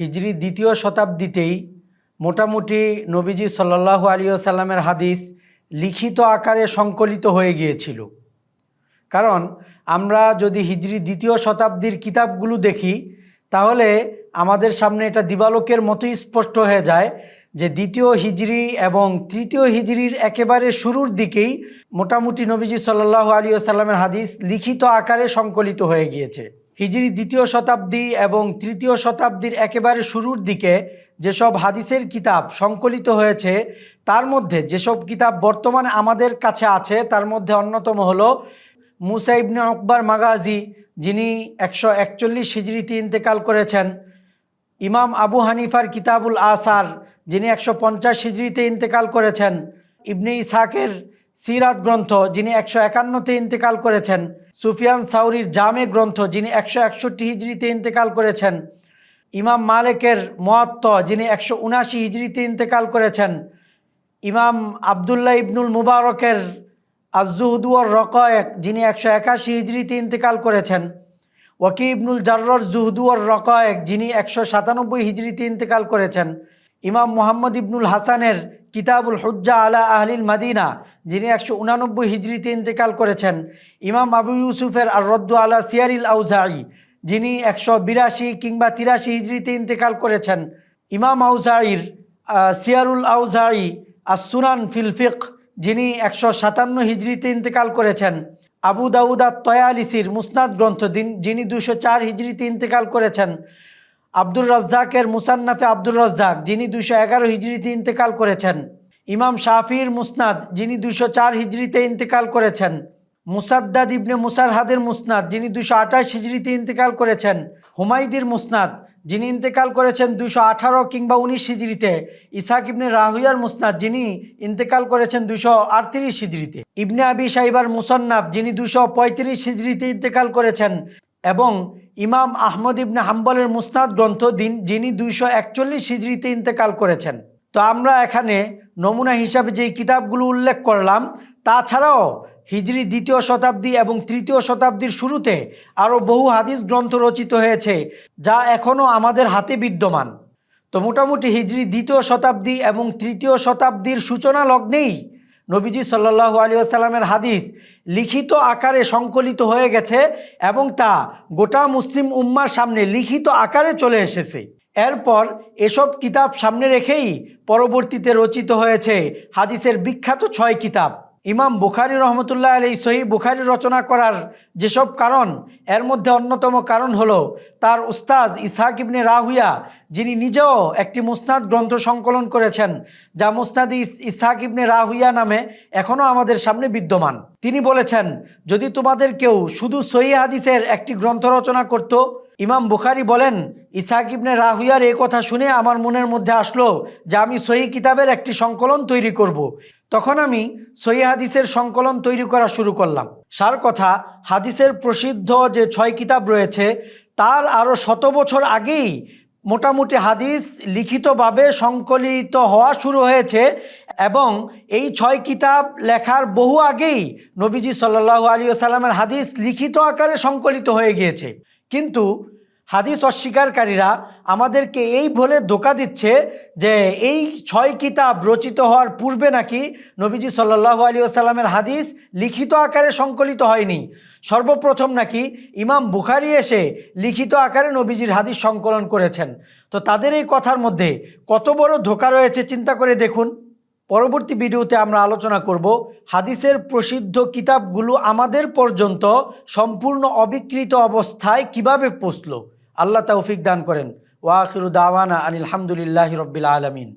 হিজরি দ্বিতীয় শতাব্দীতেই মোটামুটি নবীজি সাল্লাহু আলী সাল্লামের হাদিস লিখিত আকারে সংকলিত হয়ে গিয়েছিল। কারণ আমরা যদি হিজরি দ্বিতীয় শতাব্দীর কিতাবগুলো দেখি, তাহলে আমাদের সামনে এটা দিবালোকের মতোই স্পষ্ট হয়ে যায় যে দ্বিতীয় হিজরি এবং তৃতীয় হিজরির একেবারে শুরুর দিকেই মোটামুটি নবীজি সাল্লাহ আলী সাল্লামের হাদিস লিখিত আকারে সংকলিত হয়ে গিয়েছে। হিজরি দ্বিতীয় শতাব্দী এবং তৃতীয় শতাব্দীর একেবারে শুরুর দিকে যেসব হাদিসের কিতাব সংকলিত হয়েছে, তার মধ্যে যেসব কিতাব বর্তমানে আমাদের কাছে আছে, তার মধ্যে অন্যতম হলো মুসা ইবনে আকবর মাগাজি, যিনি একশো একচল্লিশ হিজড়িতে ইন্তেকাল করেছেন, ইমাম আবু হানিফার কিতাবুল আসার, যিনি একশো পঞ্চাশ হিজড়িতে ইন্তেকাল করেছেন, ইবনে ইসাকের সিরাত গ্রন্থ, যিনি একশো একান্নতে ইন্তেকাল করেছেন সুফিয়ান সাউরির জামে গ্রন্থ যিনি একশো একষট্টি হিজড়িতে ইন্তেকাল করেছেন, ইমাম মালেকের মোয়াত্ত যিনি একশো উনাশি হিজড়িতে ইন্তেকাল করেছেন, ইমাম আবদুল্লাহ ইবনুল মুবারকের আজুহুদুয়ার রকয়েক যিনি একশো একাশি হিজড়িতে ইন্তেকাল করেছেন, ওয়াকি ইবনুল জার্রর জুহদুয়ার রকয়েক যিনি একশো সাতানব্বই হিজড়িতে ইন্তেকাল করেছেন, ইমাম মোহাম্মদ ইবনুল হাসানের কিতাবুল হুজ্জা আলা আহলিল মাদিনা, যিনি একশো উনানব্বই হিজড়িতে ইন্তেকাল করেছেন। ইমাম আবু ইউসুফের আর রদ্দু আলা সিয়ারিল আউজাই, যিনি একশো বিরাশি কিংবা তিরাশি হিজড়িতে ইন্তেকাল করেছেন। ইমাম আউজাইর সিয়ারুল আউজাই আর সুনান ফিলফিক যিনি একশো সাতান্ন হিজড়িতে ইন্তেকাল করেছেন। আবু দাউদা তয়ালিসির মুসনাদ গ্রন্থ দিন- যিনি দুশো চার হিজড়িতে ইন্তেকাল করেছেন। আব্দুর রাজ্জাকের মুসান্নাফে আব্দুর রাজ্জাক, যিনি দুশো এগারো হিজড়িতে ইন্তেকাল করেছেন। ইমাম শাফির মুসনাদ, যিনি দুশো চার হিজড়িতে ইন্তেকাল করেছেন। মুসাদ্দাদ ইবনে মুসারহাদের মুসনাদ, যিনি দুশো আঠাশ হিজড়িতে ইন্তেকাল করেছেন। হুমায়দির মুসনাদ, যিনি ইন্তেকাল করেছেন দুশো আঠারো কিংবা উনিশ হিজড়িতে ইসাক ইবনে রাহুয়ার মুসনাদ, যিনি ইন্তেকাল করেছেন দুশো আটত্রিশ হিজড়িতে ইবনে আবি সাইবার মুসন্নাফ, যিনি দুশো পঁয়ত্রিশ হিজড়িতে ইন্তেকাল করেছেন। এবং ইমাম আহমদ ইবনে হাম্বলের মুসনাদ গ্রন্থ দিন, যিনি দুইশো একচল্লিশ হিজড়িতে ইন্তেকাল করেছেন। তো আমরা এখানে নমুনা হিসাবে যেই কিতাবগুলো উল্লেখ করলাম, তাছাড়াও হিজরি দ্বিতীয় শতাব্দী এবং তৃতীয় শতাব্দীর শুরুতে আরও বহু হাদিস গ্রন্থ রচিত হয়েছে, যা এখনও আমাদের হাতে বিদ্যমান। তো মোটামুটি হিজরি দ্বিতীয় শতাব্দী এবং তৃতীয় শতাব্দীর সূচনা লগ্নেই নবীজি সাল্লাহু আলী আসাল্লামের হাদিস লিখিত আকারে সংকলিত হয়ে গেছে এবং তা গোটা মুসলিম উম্মার সামনে লিখিত আকারে চলে এসেছে। এরপর এসব কিতাব সামনে রেখেই পরবর্তীতে রচিত হয়েছে হাদিসের বিখ্যাত ছয় কিতাব। ইমাম বুখারি রহমতুল্লাহ আলী সহি বুখারি রচনা করার যেসব কারণ, এর মধ্যে অন্যতম কারণ হলো তার উস্তাজ ইসাক ইবনে রাহুইয়া যিনি নিজেও একটি মুসনাদ গ্রন্থ সংকলন করেছেন, যা মুসনাদ ইস- ইসাক ইবনে রাহুইয়া নামে এখনও আমাদের সামনে বিদ্যমান তিনি বলেছেন, যদি তোমাদের কেউ শুধু সহি হাদিসের একটি গ্রন্থ রচনা করত, ইমাম বুখারি বলেন ইসাক ইবনে রাহুইয়ার এই কথা শুনে আমার মনের মধ্যে আসলো যে আমি সহি কিতাবের একটি সংকলন তৈরি করব। তখন আমি সহি হাদিসের সংকলন তৈরি করা শুরু করলাম। সার কথা, হাদিসের প্রসিদ্ধ যে ছয় কিতাব রয়েছে, তার আরও শত বছর আগেই মোটামুটি হাদিস লিখিতভাবে সংকলিত হওয়া শুরু হয়েছে এবং এই ছয় কিতাব লেখার বহু আগেই নবীজি সাল্লাহু আলী সাল্লামের হাদিস লিখিত আকারে সংকলিত হয়ে গিয়েছে। কিন্তু হাদিস অস্বীকারীরা আমাদেরকে এই বলে ধোকা দিচ্ছে যে এই ছয় কিতাব রচিত হওয়ার পূর্বে নাকি নবীজি সাল্লাহু আলী আসাল্লামের হাদিস লিখিত আকারে সংকলিত হয়নি। সর্বপ্রথম নাকি ইমাম বুখারি এসে লিখিত আকারে নবীজির হাদিস সংকলন করেছেন। তো তাদের এই কথার মধ্যে কত বড় ধোকা রয়েছে চিন্তা করে দেখুন। পরবর্তী ভিডিওতে আমরা আলোচনা করব হাদিসের প্রসিদ্ধ কিতাবগুলো আমাদের পর্যন্ত সম্পূর্ণ অবিকৃত অবস্থায় কীভাবে পৌঁছলো। আল্লাহ তৌফিক দান করেন। ওয়াখিরু দাওয়ানা আনিল হামদুলিল্লাহি রব্বিল আলমিন।